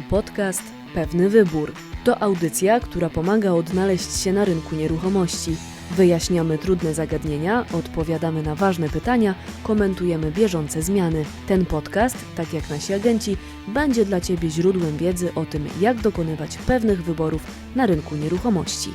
Podcast Pewny Wybór. To audycja, która pomaga odnaleźć się na rynku nieruchomości. Wyjaśniamy trudne zagadnienia, odpowiadamy na ważne pytania, komentujemy bieżące zmiany. Ten podcast, tak jak nasi agenci, będzie dla Ciebie źródłem wiedzy o tym, jak dokonywać pewnych wyborów na rynku nieruchomości.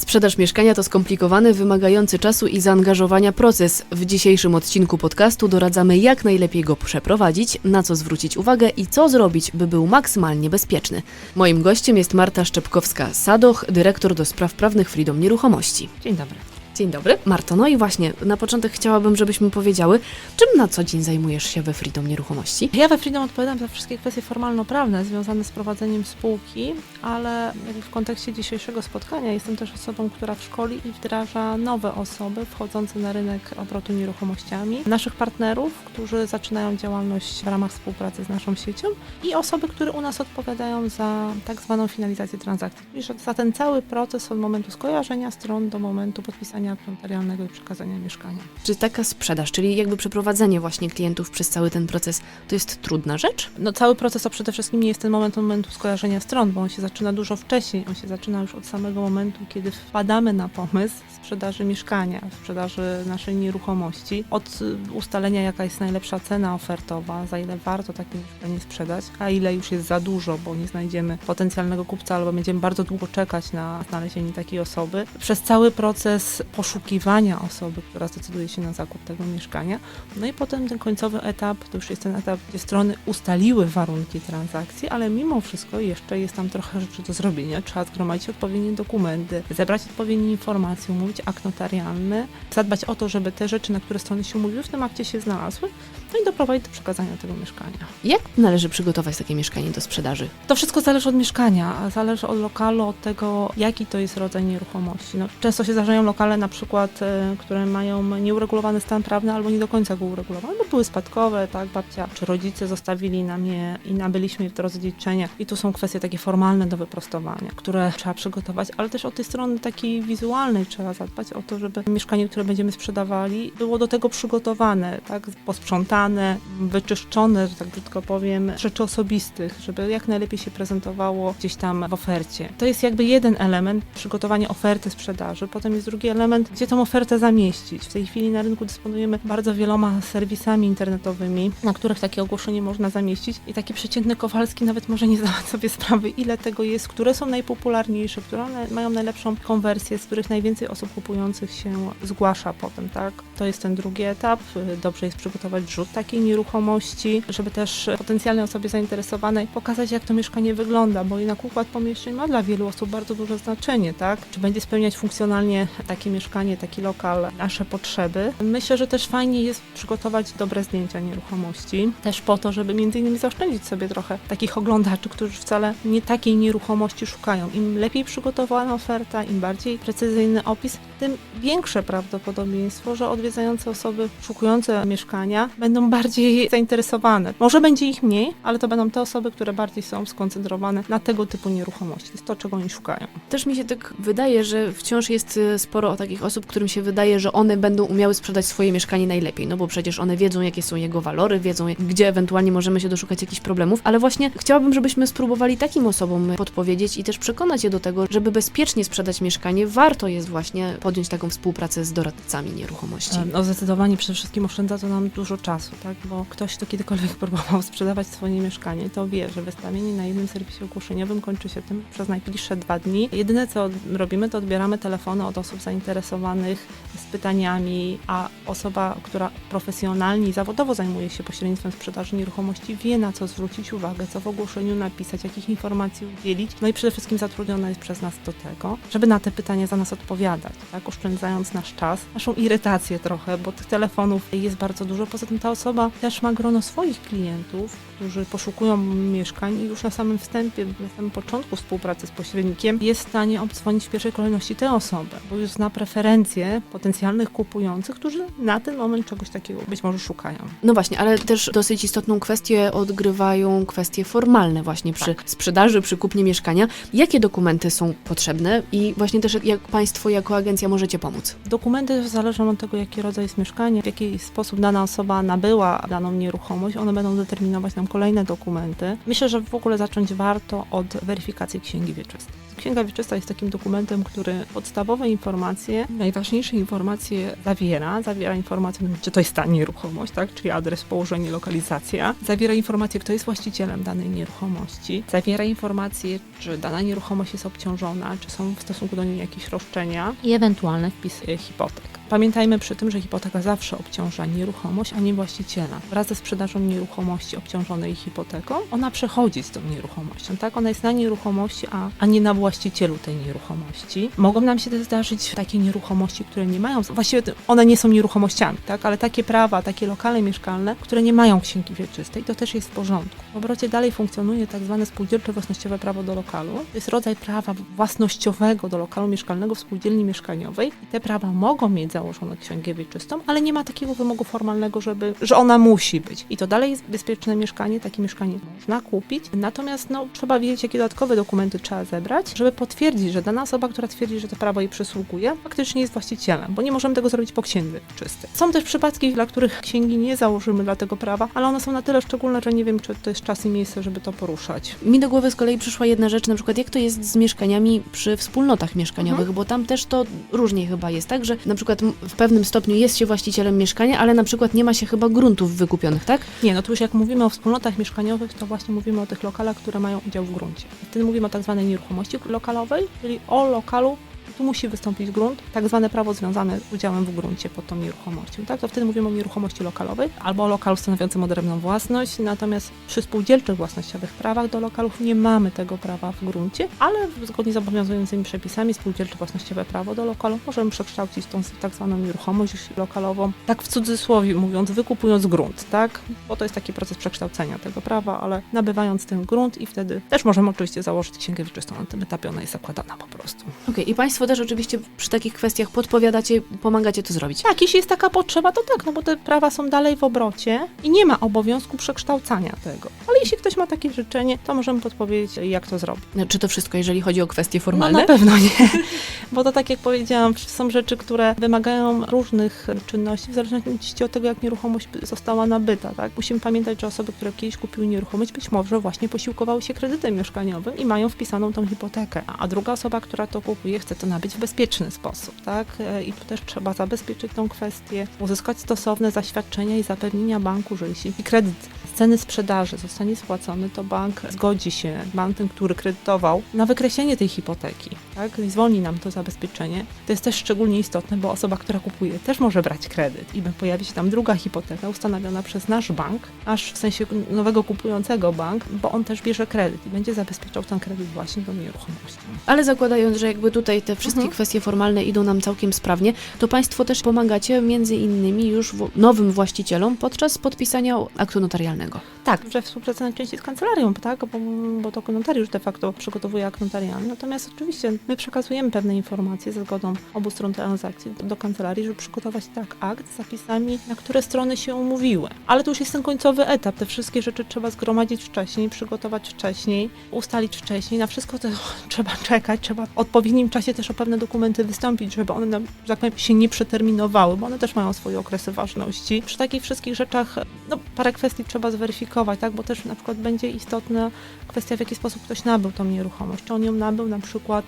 Sprzedaż mieszkania to skomplikowany, wymagający czasu i zaangażowania proces. W dzisiejszym odcinku podcastu doradzamy, jak najlepiej go przeprowadzić, na co zwrócić uwagę i co zrobić, by był maksymalnie bezpieczny. Moim gościem jest Marta Szczepkowska-Sadoch, dyrektor do spraw prawnych Freedom Nieruchomości. Dzień dobry. Dzień dobry. Marto, no i właśnie, na początek chciałabym, żebyśmy powiedziały, czym na co dzień zajmujesz się we Freedom Nieruchomości? Ja we Freedom odpowiadam za wszystkie kwestie formalno-prawne związane z prowadzeniem spółki, ale w kontekście dzisiejszego spotkania jestem też osobą, która szkoli i wdraża nowe osoby wchodzące na rynek obrotu nieruchomościami, naszych partnerów, którzy zaczynają działalność w ramach współpracy z naszą siecią i osoby, które u nas odpowiadają za tak zwaną finalizację transakcji, czyli za ten cały proces od momentu skojarzenia stron do momentu podpisania aktu notarialnego i przekazania mieszkania. Czy taka sprzedaż, czyli jakby przeprowadzenie właśnie klientów przez cały ten proces, to jest trudna rzecz? No cały proces to przede wszystkim nie jest ten moment momentu skojarzenia stron, bo on się zaczyna dużo wcześniej. On się zaczyna już od samego momentu, kiedy wpadamy na pomysł sprzedaży mieszkania, sprzedaży naszej nieruchomości, od y, ustalenia jaka jest najlepsza cena ofertowa, za ile warto takie mieszkanie sprzedać, a ile już jest za dużo, bo nie znajdziemy potencjalnego kupca albo będziemy bardzo długo czekać na znalezienie takiej osoby. Przez cały proces poszukiwania osoby, która zdecyduje się na zakup tego mieszkania, no i potem ten końcowy etap, to już jest ten etap, gdzie strony ustaliły warunki transakcji, ale mimo wszystko jeszcze jest tam trochę rzeczy do zrobienia. Trzeba zgromadzić odpowiednie dokumenty, zebrać odpowiednie informacje, umówić akt notarialny, zadbać o to, żeby te rzeczy, na które strony się umówiły, w tym akcie się znalazły, no i doprowadzić do przekazania tego mieszkania. Jak należy przygotować takie mieszkanie do sprzedaży? To wszystko zależy od mieszkania, zależy od lokalu, od tego, jaki to jest rodzaj nieruchomości. No, często się zdarzają lokale na przykład, e, które mają nieuregulowany stan prawny albo nie do końca go uregulowany, bo były spadkowe, tak, babcia czy rodzice zostawili nam je i nabyliśmy w drodze dziedziczenia. I tu są kwestie takie formalne do wyprostowania, które trzeba przygotować, ale też od tej strony takiej wizualnej trzeba zadbać o to, żeby mieszkanie, które będziemy sprzedawali, było do tego przygotowane, tak, posprzątane, wyczyszczone, że tak brzydko powiem, rzeczy osobistych, żeby jak najlepiej się prezentowało gdzieś tam w ofercie. To jest jakby jeden element, przygotowanie oferty sprzedaży. Potem jest drugi element, gdzie tą ofertę zamieścić. W tej chwili na rynku dysponujemy bardzo wieloma serwisami internetowymi, na których takie ogłoszenie można zamieścić i taki przeciętny Kowalski nawet może nie zdawać sobie sprawy, ile tego jest, które są najpopularniejsze, które mają najlepszą konwersję, z których najwięcej osób kupujących się zgłasza potem, tak? To jest ten drugi etap. Dobrze jest przygotować rzut takiej nieruchomości, żeby też potencjalnej osobie zainteresowanej pokazać, jak to mieszkanie wygląda, bo jednak układ pomieszczeń ma dla wielu osób bardzo duże znaczenie, tak? Czy będzie spełniać funkcjonalnie takie mieszkanie, taki lokal nasze potrzeby. Myślę, że też fajnie jest przygotować dobre zdjęcia nieruchomości, też po to, żeby między innymi zaoszczędzić sobie trochę takich oglądaczy, którzy wcale nie takiej nieruchomości szukają. Im lepiej przygotowana oferta, im bardziej precyzyjny opis, tym większe prawdopodobieństwo, że odwiedzające osoby szukujące mieszkania będą bardziej zainteresowane. Może będzie ich mniej, ale to będą te osoby, które bardziej są skoncentrowane na tego typu nieruchomości. To jest to, czego oni szukają. Też mi się tak wydaje, że wciąż jest y, sporo takich osób, którym się wydaje, że one będą umiały sprzedać swoje mieszkanie najlepiej, no bo przecież one wiedzą, jakie są jego walory, wiedzą, gdzie ewentualnie możemy się doszukać jakichś problemów, ale właśnie chciałabym, żebyśmy spróbowali takim osobom podpowiedzieć i też przekonać je do tego, żeby bezpiecznie sprzedać mieszkanie, warto jest właśnie podjąć taką współpracę z doradcami nieruchomości. No zdecydowanie przede wszystkim oszczędza to nam dużo czasu, tak? Bo ktoś, kto kiedykolwiek próbował sprzedawać swoje mieszkanie, to wie, że wystawienie na jednym serwisie ogłoszeniowym kończy się tym przez najbliższe dwa dni. Jedyne co robimy, to odbieramy telefony od osób zainteresowanych z pytaniami, a osoba, która profesjonalnie i zawodowo zajmuje się pośrednictwem sprzedaży nieruchomości, wie na co zwrócić uwagę, co w ogłoszeniu napisać, jakich informacji udzielić. No i przede wszystkim zatrudniona jest przez nas do tego, żeby na te pytania za nas odpowiadać, tak? Oszczędzając nasz czas, naszą irytację trochę, bo tych telefonów jest bardzo dużo. Poza tym ta osoba też ma grono swoich klientów, którzy poszukują mieszkań i już na samym wstępie, na samym początku współpracy z pośrednikiem jest w stanie obdzwonić w pierwszej kolejności tę osobę, bo już zna preferencje potencjalnych kupujących, którzy na ten moment czegoś takiego być może szukają. No właśnie, ale też dosyć istotną kwestię odgrywają kwestie formalne właśnie przy sprzedaży, przy kupnie mieszkania. Jakie dokumenty są potrzebne i właśnie też jak Państwo jako agencja możecie pomóc? Dokumenty zależą od tego, jaki rodzaj jest mieszkanie, w jaki sposób dana osoba nabyła daną nieruchomość. One będą determinować nam kolejne dokumenty. Myślę, że w ogóle zacząć warto od weryfikacji księgi wieczystej. Księga wieczysta jest takim dokumentem, który podstawowe informacje, najważniejsze informacje zawiera. Zawiera informacje, czy to jest ta nieruchomość, tak? czyli adres, położenie, lokalizacja. Zawiera informacje, kto jest właścicielem danej nieruchomości. Zawiera informacje, czy dana nieruchomość jest obciążona, czy są w stosunku do niej jakieś roszczenia i ewentualne wpisy hipotek. Pamiętajmy przy tym, że hipoteka zawsze obciąża nieruchomość, a nie właściciela. Wraz ze sprzedażą nieruchomości obciążonej hipoteką, ona przechodzi z tą nieruchomością, tak? Ona jest na nieruchomości, a, a nie na właścicielu tej nieruchomości. Mogą nam się też zdarzyć takie nieruchomości, które nie mają, właściwie one nie są nieruchomościami, tak? Ale takie prawa, takie lokale mieszkalne, które nie mają księgi wieczystej, to też jest w porządku. W obrocie dalej funkcjonuje tak zwane spółdzielcze własnościowe prawo do lokalu. To jest rodzaj prawa własnościowego do lokalu mieszkalnego w spółdzielni mieszkaniowej i te prawa mogą mieć założoną księgę wieczystą, ale nie ma takiego wymogu formalnego, żeby, że ona musi być. I to dalej jest bezpieczne mieszkanie, takie mieszkanie można kupić. Natomiast no, trzeba wiedzieć, jakie dodatkowe dokumenty trzeba zebrać, żeby potwierdzić, że dana osoba, która twierdzi, że to prawo jej przysługuje, faktycznie jest właścicielem, bo nie możemy tego zrobić po księdze wieczystej. Są też przypadki, dla których księgi nie założymy dla tego prawa, ale one są na tyle szczególne, że nie wiem, czy to jest czas i miejsce, żeby to poruszać. Mi do głowy z kolei przyszła jedna rzecz, na przykład jak to jest z mieszkaniami przy wspólnotach mieszkaniowych, Mhm. bo tam też to różnie chyba jest, tak, że na przykład w pewnym stopniu jest się właścicielem mieszkania, ale na przykład nie ma się chyba gruntów wykupionych, tak? Nie, no tu już jak mówimy o wspólnotach mieszkaniowych, to właśnie mówimy o tych lokalach, które mają udział w gruncie. Wtedy mówimy o tak zwanej nieruchomości lokalowej, czyli o lokalu, tu musi wystąpić grunt, tak zwane prawo związane z udziałem w gruncie pod tą nieruchomością. Tak? To wtedy mówimy o nieruchomości lokalowej albo o lokalu stanowiącym odrębną własność, natomiast przy spółdzielczych własnościowych prawach do lokalów nie mamy tego prawa w gruncie, ale zgodnie z obowiązującymi przepisami spółdzielcze własnościowe prawo do lokalu możemy przekształcić tą tak zwaną nieruchomość lokalową, tak w cudzysłowie mówiąc, wykupując grunt, tak? Bo to jest taki proces przekształcenia tego prawa, ale nabywając ten grunt i wtedy też możemy oczywiście założyć księgę wieczystą. Na tym etapie ona jest zakładana po prostu. Okej, i Państwo też oczywiście przy takich kwestiach podpowiadacie, pomagacie to zrobić. Tak, jeśli jest taka potrzeba, to tak, no bo te prawa są dalej w obrocie i nie ma obowiązku przekształcania tego. Ale jeśli ktoś ma takie życzenie, to możemy podpowiedzieć, jak to zrobić. No, Czy to wszystko, jeżeli chodzi o kwestie No formalne? na pewno nie, bo to tak jak powiedziałam, są rzeczy, które wymagają różnych czynności w zależności od tego, jak nieruchomość została nabyta. Tak? Musimy pamiętać, że osoby, które kiedyś kupiły nieruchomość, być może właśnie posiłkowały się kredytem mieszkaniowym i mają wpisaną tą hipotekę. A druga osoba, która to kupuje, chce to nabyć w bezpieczny sposób. Tak? E, I tu też trzeba zabezpieczyć tą kwestię, uzyskać stosowne zaświadczenia i zapewnienia banku, że jeśli kredyt z ceny sprzedaży zostanie spłacony, to bank zgodzi się, bank ten, który kredytował, na wykreślenie tej hipoteki. Tak? I zwolni nam to zabezpieczenie. To jest też szczególnie istotne, bo osoba, która kupuje, też może brać kredyt i pojawi się tam druga hipoteka ustanowiona przez nasz bank, aż w sensie nowego kupującego bank, bo on też bierze kredyt i będzie zabezpieczał ten kredyt właśnie tą nieruchomością. Ale zakładając, że jakby tutaj te wszystkie Mhm. kwestie formalne idą nam całkiem sprawnie, to Państwo też pomagacie między innymi już nowym właścicielom podczas podpisania aktu notarialnego. Tak, że współpraca najczęściej z kancelarią, tak? bo, bo to notariusz de facto przygotowuje akt notarialny. Natomiast oczywiście my przekazujemy pewne informacje ze zgodą obu stron transakcji do, do kancelarii, żeby przygotować tak akt z zapisami, na które strony się umówiły. Ale to już jest ten końcowy etap. Te wszystkie rzeczy trzeba zgromadzić wcześniej, przygotować wcześniej, ustalić wcześniej. Na wszystko to trzeba czekać, trzeba w odpowiednim czasie też o pewne dokumenty wystąpić, żeby one, nam, że tak powiem, się nie przeterminowały, bo one też mają swoje okresy ważności. Przy takich wszystkich rzeczach, no, parę kwestii trzeba zweryfikować, tak, bo też na przykład będzie istotna kwestia, w jaki sposób ktoś nabył tą nieruchomość. Czy on ją nabył na przykład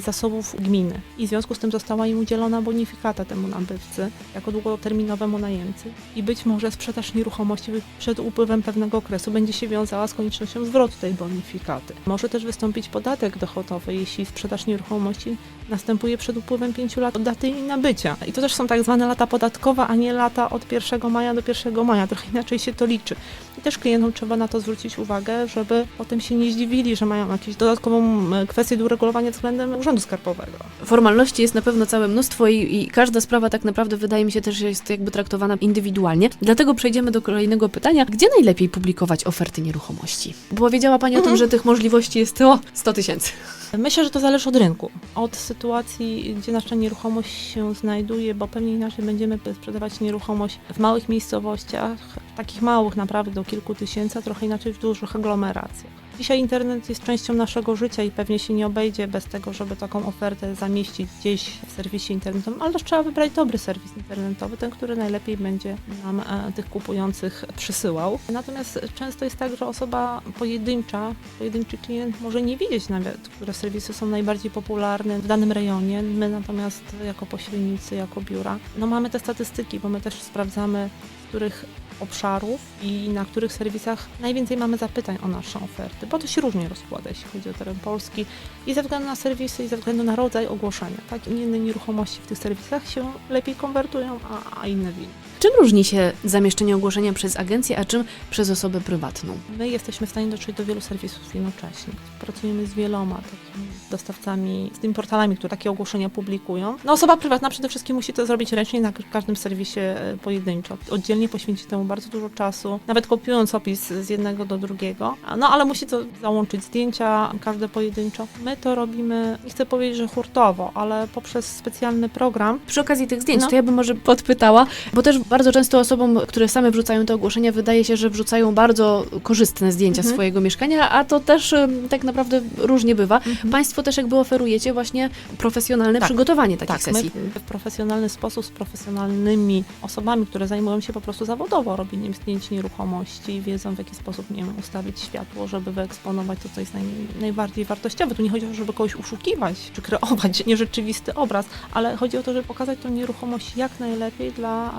zasobów gminy i w związku z tym została im udzielona bonifikata temu nabywcy jako długoterminowemu najemcy i być może sprzedaż nieruchomości przed upływem pewnego okresu będzie się wiązała z koniecznością zwrotu tej bonifikaty. Może też wystąpić podatek dochodowy, jeśli sprzedaż nieruchomości następuje przed upływem 5 lat od daty jej nabycia. I to też są tak zwane lata podatkowe, a nie lata od 1 maja do 1 maja. Trochę inaczej się to liczy. I też klientom trzeba na to zwrócić uwagę, żeby potem się nie zdziwili, że mają jakąś dodatkową kwestię do uregulowania względem Urzędu Skarbowego. Formalności jest na pewno całe mnóstwo i, i każda sprawa tak naprawdę wydaje mi się też, że jest jakby traktowana indywidualnie. Dlatego przejdziemy do kolejnego pytania. Gdzie najlepiej publikować oferty nieruchomości? Bo powiedziała Pani o tym, Mhm. że tych możliwości jest o 100 tysięcy. Myślę, że to zależy od rynku, od sytuacji, gdzie nasza nieruchomość się znajduje, bo pewnie inaczej będziemy sprzedawać nieruchomość w małych miejscowościach, takich małych naprawdę do kilku tysięcy, a trochę inaczej w dużych aglomeracjach. Dzisiaj internet jest częścią naszego życia i pewnie się nie obejdzie bez tego, żeby taką ofertę zamieścić gdzieś w serwisie internetowym, ale też trzeba wybrać dobry serwis internetowy, ten, który najlepiej będzie nam e, tych kupujących przysyłał. Natomiast często jest tak, że osoba pojedyncza, pojedynczy klient może nie wiedzieć nawet, które serwisy są najbardziej popularne w danym rejonie. My natomiast jako pośrednicy, jako biura, no mamy te statystyki, bo my też sprawdzamy, z których obszarów i na których serwisach najwięcej mamy zapytań o nasze oferty, bo to się różnie rozkłada, jeśli chodzi o teren Polski i ze względu na serwisy i ze względu na rodzaj ogłoszenia. Tak, inne nieruchomości w tych serwisach się lepiej konwertują, a, a inne winny. Czym różni się zamieszczenie ogłoszenia przez agencję, a czym przez osobę prywatną? My jesteśmy w stanie dotrzeć do wielu serwisów jednocześnie. Pracujemy z wieloma takimi dostawcami, z tymi portalami, które takie ogłoszenia publikują. No osoba prywatna przede wszystkim musi to zrobić ręcznie na każdym serwisie e, pojedynczo. Oddzielnie poświęcić temu bardzo dużo czasu, nawet kopiując opis z jednego do drugiego. No ale musi to załączyć zdjęcia, każde pojedynczo. My to robimy, nie chcę powiedzieć, że hurtowo, ale poprzez specjalny program, Przy okazji tych zdjęć, No. to ja bym może podpytała, bo też bardzo często osobom, które same wrzucają te ogłoszenia, wydaje się, że wrzucają bardzo korzystne zdjęcia Mhm. swojego mieszkania, a to też tak naprawdę różnie bywa. Mhm. Państwo też jakby oferujecie właśnie profesjonalne Tak. przygotowanie takich tak, my sesji. w profesjonalny sposób z profesjonalnymi osobami, które zajmują się po prostu zawodowo robieniem zdjęć nieruchomości, wiedzą w jaki sposób, nie wiem, ustawić światło, żeby wyeksponować to, co jest naj, najbardziej wartościowe. Tu nie chodzi o to, żeby kogoś oszukiwać, czy kreować nierzeczywisty obraz, ale chodzi o to, żeby pokazać tą nieruchomość jak najlepiej dla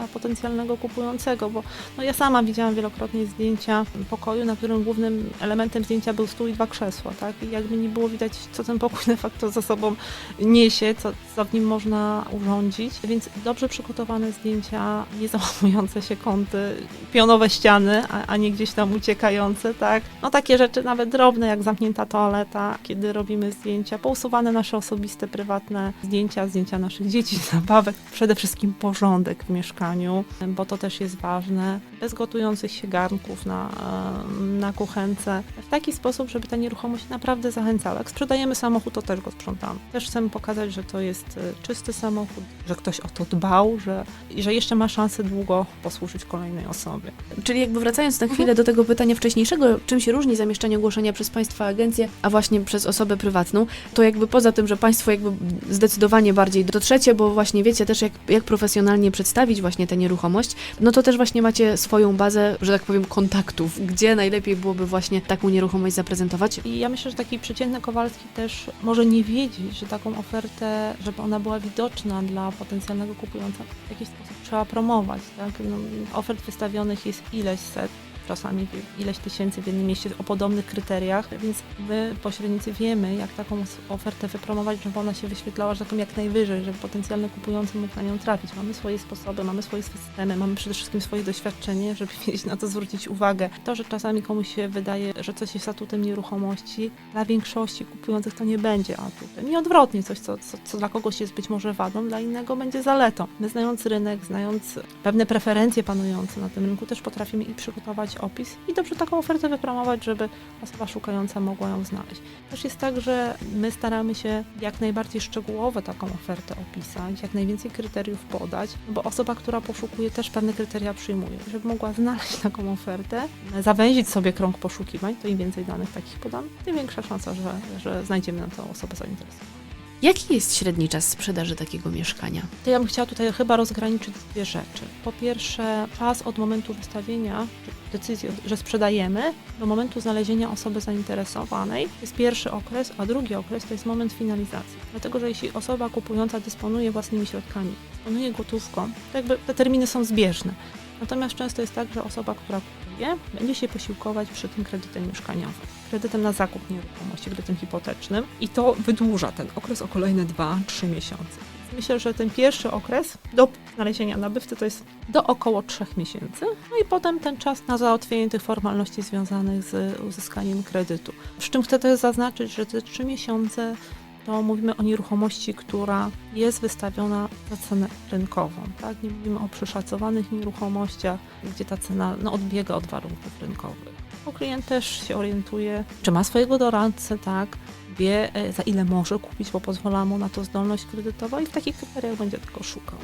potencjalnego kupującego, bo no, ja sama widziałam wielokrotnie zdjęcia pokoju, na którym głównym elementem zdjęcia był stół i dwa krzesła, tak? I jakby nie było widać, co ten pokój de facto za sobą niesie, co, co w nim można urządzić. Więc dobrze przygotowane zdjęcia, nie załamujące się kąty, pionowe ściany, a, a nie gdzieś tam uciekające, tak? No takie rzeczy nawet drobne, jak zamknięta toaleta, kiedy robimy zdjęcia, pousuwane nasze osobiste, prywatne zdjęcia, zdjęcia naszych dzieci, zabawek, przede wszystkim porządek w mieszkaniu, bo to też jest ważne. Bez gotujących się garnków na, na kuchence. W taki sposób, żeby ta nieruchomość naprawdę zachęcała. Jak sprzedajemy samochód, to też go sprzątamy. Też chcemy pokazać, że to jest e, czysty samochód, że ktoś o to dbał, że, i że jeszcze ma szansę długo posłużyć kolejnej osobie. Czyli jakby wracając na chwilę do tego pytania wcześniejszego, czym się różni zamieszczenie ogłoszenia przez Państwa agencję, a właśnie przez osobę prywatną, to jakby poza tym, że Państwo jakby zdecydowanie bardziej dotrzecie, bo właśnie wiecie też jak, jak profesjonalnie przedstawić właśnie tę nieruchomość, no to też właśnie macie swoją bazę, że tak powiem, kontaktów, gdzie najlepiej byłoby właśnie taką nieruchomość zaprezentować. I ja myślę, że taki przeciętny Kowalski też może nie wiedzieć, że taką ofertę, żeby ona była widoczna dla potencjalnego kupującego, w jakiś sposób trzeba promować. Tak? No, ofert wystawionych jest ileś set, czasami ileś tysięcy w jednym mieście o podobnych kryteriach, więc my, pośrednicy, wiemy, jak taką ofertę wypromować, żeby ona się wyświetlała, że jak najwyżej, żeby potencjalny kupujący mógł na nią trafić. Mamy swoje sposoby, mamy swoje systemy, mamy przede wszystkim swoje doświadczenie, żeby wiedzieć na to zwrócić uwagę. To, że czasami komuś się wydaje, że coś jest atutem nieruchomości, dla większości kupujących to nie będzie atutem. I odwrotnie, coś, co, co, co dla kogoś jest być może wadą, dla innego będzie zaletą. My znając rynek, znając pewne preferencje panujące na tym rynku, też potrafimy i przygotować opis i dobrze taką ofertę wypromować, żeby osoba szukająca mogła ją znaleźć. Też jest tak, że my staramy się jak najbardziej szczegółowo taką ofertę opisać, jak najwięcej kryteriów podać, bo osoba, która poszukuje, też pewne kryteria przyjmuje. Żeby mogła znaleźć taką ofertę, zawęzić sobie krąg poszukiwań, to im więcej danych takich podam, tym większa szansa, że, że znajdziemy na to osobę zainteresowaną. Jaki jest średni czas sprzedaży takiego mieszkania? To ja bym chciała tutaj chyba rozgraniczyć dwie rzeczy. Po pierwsze, czas od momentu wystawienia, decyzji, że sprzedajemy, do momentu znalezienia osoby zainteresowanej to jest pierwszy okres, a drugi okres to jest moment finalizacji. Dlatego, że jeśli osoba kupująca dysponuje własnymi środkami, dysponuje gotówką, to jakby te terminy są zbieżne. Natomiast często jest tak, że osoba, która kupuje, będzie się posiłkować przy tym kredytem mieszkaniowym, kredytem na zakup nieruchomości, kredytem hipotecznym i to wydłuża ten okres o kolejne 2-3 miesiące. Myślę, że ten pierwszy okres do znalezienia nabywcy to jest do około 3 miesięcy, no i potem ten czas na załatwienie tych formalności związanych z uzyskaniem kredytu. Przy czym chcę też zaznaczyć, że te 3 miesiące to mówimy o nieruchomości, która jest wystawiona za cenę rynkową. Tak? Nie mówimy o przeszacowanych nieruchomościach, gdzie ta cena no, odbiega od warunków rynkowych. Bo klient też się orientuje, czy ma swojego doradcę, tak? wie e, za ile może kupić, bo pozwala mu na to zdolność kredytowa i w takich kryteriach będzie tylko szukał.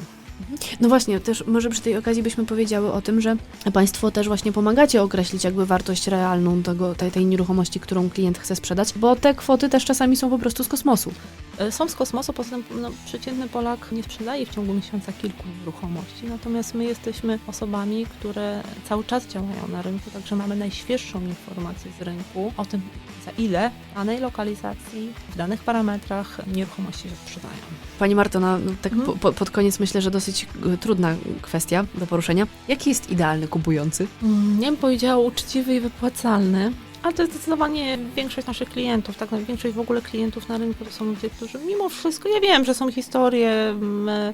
No właśnie, też może przy tej okazji byśmy powiedziały o tym, że Państwo też właśnie pomagacie określić jakby wartość realną tego, tej, tej nieruchomości, którą klient chce sprzedać, bo te kwoty też czasami są po prostu z kosmosu. E, Są z kosmosu, poza tym no, przeciętny Polak nie sprzedaje w ciągu miesiąca kilku nieruchomości, natomiast my jesteśmy osobami, które cały czas działają na rynku, także mamy najświeższą informację z rynku o tym, za ile w danej lokalizacji, w danych parametrach nieruchomości się sprzedają. Pani Marto, no, tak Mhm. po, po, pod koniec myślę, że dosyć y, trudna kwestia do poruszenia. Jaki jest idealny kupujący? Mm, Nie bym powiedziała uczciwy i wypłacalny, ale to jest zdecydowanie większość naszych klientów, tak, większość w ogóle klientów na rynku to są ludzie, którzy mimo wszystko, ja wiem, że są historie mm,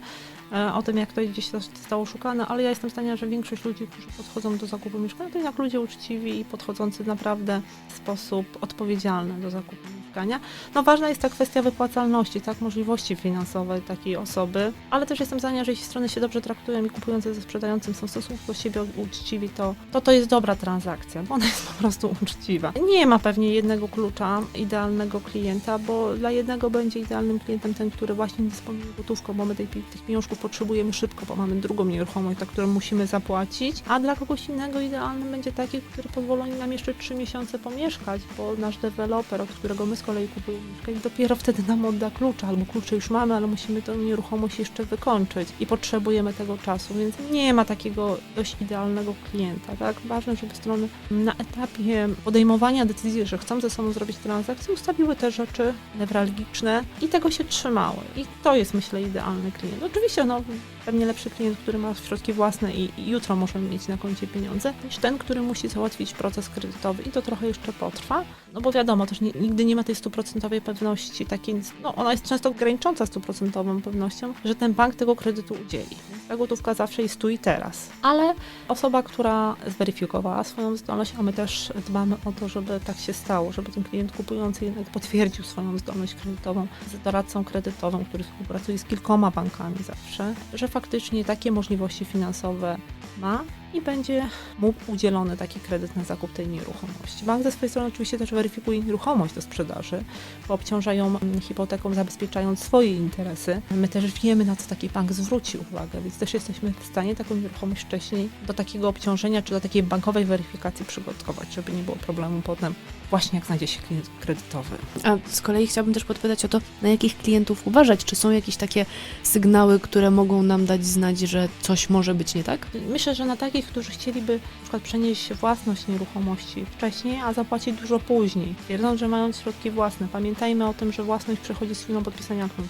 o tym, jak to gdzieś zostało szukane, ale ja jestem zdania, że większość ludzi, którzy podchodzą do zakupu mieszkania, to jak ludzie uczciwi i podchodzący naprawdę w sposób odpowiedzialny do zakupu mieszkania. No ważna jest ta kwestia wypłacalności, tak, możliwości finansowej takiej osoby, ale też jestem zdania, że jeśli strony się dobrze traktują i kupujący ze sprzedającym są w stosunku do siebie uczciwi, to, to to jest dobra transakcja, bo ona jest po prostu uczciwa. Nie ma pewnie jednego klucza idealnego klienta, bo dla jednego będzie idealnym klientem ten, który właśnie dysponuje gotówką, bo my tej, tych pieniążków potrzebujemy szybko, bo mamy drugą nieruchomość, za którą musimy zapłacić, a dla kogoś innego idealnym będzie taki, który pozwoli nam jeszcze trzy miesiące pomieszkać, bo nasz deweloper, od którego my z kolei kupujemy mieszkanie, dopiero wtedy nam odda klucze, albo klucze już mamy, ale musimy tę nieruchomość jeszcze wykończyć i potrzebujemy tego czasu, więc nie ma takiego dość idealnego klienta, tak? Ważne, żeby strony na etapie podejmowania decyzji, że chcą ze sobą zrobić transakcję, ustawiły te rzeczy newralgiczne i tego się trzymały. I to jest, myślę, idealny klient. Oczywiście, no, pewnie lepszy klient, który ma środki własne i, jutro może mieć na koncie pieniądze, niż ten, który musi załatwić proces kredytowy i to trochę jeszcze potrwa. No bo wiadomo, też nie, nigdy nie ma tej stuprocentowej pewności, takiej, no ona jest często granicząca stuprocentową pewnością, że ten bank tego kredytu udzieli. Ta gotówka zawsze jest tu i teraz. Ale osoba, która zweryfikowała swoją zdolność, a my też dbamy o to, żeby tak się stało, żeby ten klient kupujący jednak potwierdził swoją zdolność kredytową z doradcą kredytowym, który współpracuje z kilkoma bankami zawsze, że faktycznie takie możliwości finansowe ma i będzie mógł udzielony taki kredyt na zakup tej nieruchomości. Bank ze swojej strony oczywiście też weryfikuje nieruchomość do sprzedaży, bo obciążają mm, hipoteką, zabezpieczając swoje interesy. My też wiemy, na co taki bank zwróci uwagę, więc też jesteśmy w stanie taką nieruchomość wcześniej do takiego obciążenia czy do takiej bankowej weryfikacji przygotować, żeby nie było problemu potem, właśnie jak znajdzie się klient kredytowy. A z kolei chciałabym też podpytać o to, na jakich klientów uważać? Czy są jakieś takie sygnały, które mogą nam dać znać, że coś może być nie tak? Myślę, że na takich, którzy chcieliby na przykład przenieść własność nieruchomości wcześniej, a zapłacić dużo później, twierdząc, że mając środki własne, pamiętajmy o tym, że własność przychodzi z chwilą podpisania aktu.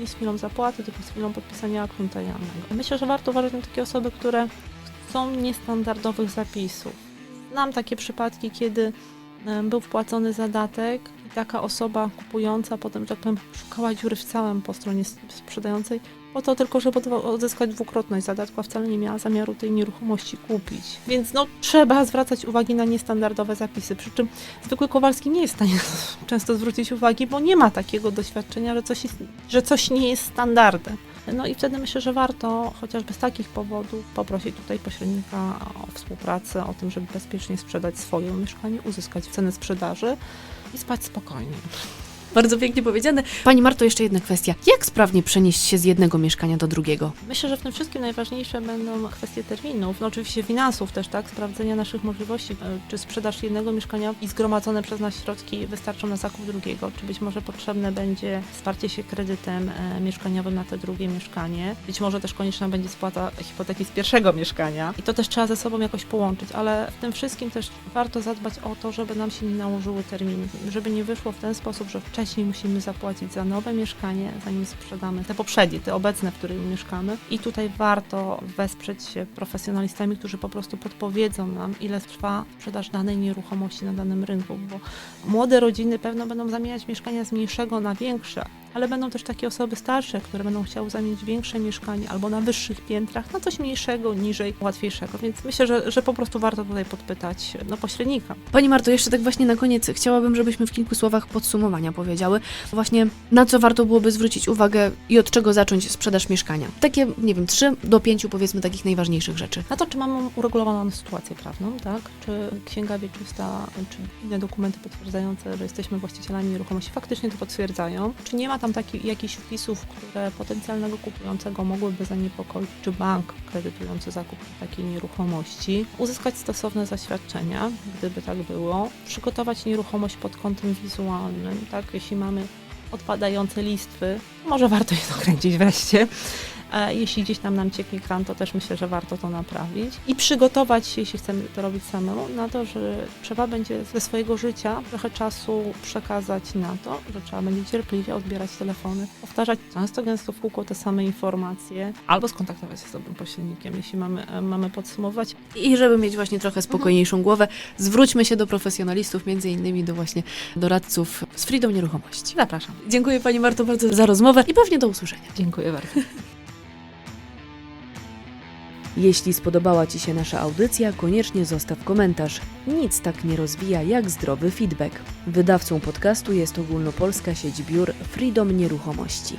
Nie z chwilą zapłaty, tylko z chwilą podpisania aktu. Myślę, że warto uważać na takie osoby, które chcą niestandardowych zapisów. Znam takie przypadki, kiedy był wpłacony zadatek i taka osoba kupująca potem, że tak powiem, szukała dziury w całym po stronie sprzedającej, po to tylko, żeby odzyskać dwukrotność zadatku, a wcale nie miała zamiaru tej nieruchomości kupić. Więc no, trzeba zwracać uwagi na niestandardowe zapisy. Przy czym zwykły Kowalski nie jest w stanie często zwrócić uwagi, bo nie ma takiego doświadczenia, że coś, jest, że coś nie jest standardem. No i wtedy myślę, że warto chociażby z takich powodów poprosić tutaj pośrednika o współpracę, o tym, żeby bezpiecznie sprzedać swoje mieszkanie, uzyskać cenę sprzedaży i spać spokojnie. Bardzo pięknie powiedziane. Pani Marto, jeszcze jedna kwestia. Jak sprawnie przenieść się z jednego mieszkania do drugiego? Myślę, że w tym wszystkim najważniejsze będą kwestie terminów, no oczywiście finansów też, tak, sprawdzenia naszych możliwości, e, czy sprzedaż jednego mieszkania i zgromadzone przez nas środki wystarczą na zakup drugiego, czy być może potrzebne będzie wsparcie się kredytem e, mieszkaniowym na te drugie mieszkanie, być może też konieczna będzie spłata hipoteki z pierwszego mieszkania i to też trzeba ze sobą jakoś połączyć, ale w tym wszystkim też warto zadbać o to, żeby nam się nie nałożyły terminy, żeby nie wyszło w ten sposób, że wcześniej musimy zapłacić za nowe mieszkanie, zanim sprzedamy te poprzednie, te obecne, w których mieszkamy. I tutaj warto wesprzeć się profesjonalistami, którzy po prostu podpowiedzą nam, ile trwa sprzedaż danej nieruchomości na danym rynku, bo młode rodziny pewno będą zamieniać mieszkania z mniejszego na większe, ale będą też takie osoby starsze, które będą chciały zamienić większe mieszkanie albo na wyższych piętrach, na coś mniejszego, niżej, łatwiejszego. Więc myślę, że, że po prostu warto tutaj podpytać no, pośrednika. Pani Marto, jeszcze tak właśnie na koniec chciałabym, żebyśmy w kilku słowach podsumowania powiedziały. Właśnie na co warto byłoby zwrócić uwagę i od czego zacząć sprzedaż mieszkania. Takie, nie wiem, trzy do pięciu powiedzmy takich najważniejszych rzeczy. Na to, czy mamy uregulowaną sytuację prawną, tak? Czy księga wieczysta, czy inne dokumenty potwierdzające, że jesteśmy właścicielami nieruchomości faktycznie to potwierdzają. Czy nie ma tam takich jakichś wpisów, które potencjalnego kupującego mogłyby zaniepokoić, czy bank kredytujący zakup takiej nieruchomości, uzyskać stosowne zaświadczenia, gdyby tak było, przygotować nieruchomość pod kątem wizualnym, tak? Jeśli mamy odpadające listwy, może warto je dokręcić wreszcie. Jeśli gdzieś tam nam cieknie kran, to też myślę, że warto to naprawić i przygotować się, jeśli chcemy to robić samemu, na to, że trzeba będzie ze swojego życia trochę czasu przekazać na to, że trzeba będzie cierpliwie odbierać telefony, powtarzać często, gęsto w kółko te same informacje, albo skontaktować się z dobrym pośrednikiem, jeśli mamy, mamy podsumować. I żeby mieć właśnie trochę spokojniejszą głowę, zwróćmy się do profesjonalistów, między innymi do właśnie doradców z Freedom Nieruchomości. Zapraszam. Dziękuję Pani Marto bardzo za rozmowę i pewnie do usłyszenia. Dziękuję bardzo. Jeśli spodobała Ci się nasza audycja, koniecznie zostaw komentarz. Nic tak nie rozwija jak zdrowy feedback. Wydawcą podcastu jest ogólnopolska sieć biur Freedom Nieruchomości.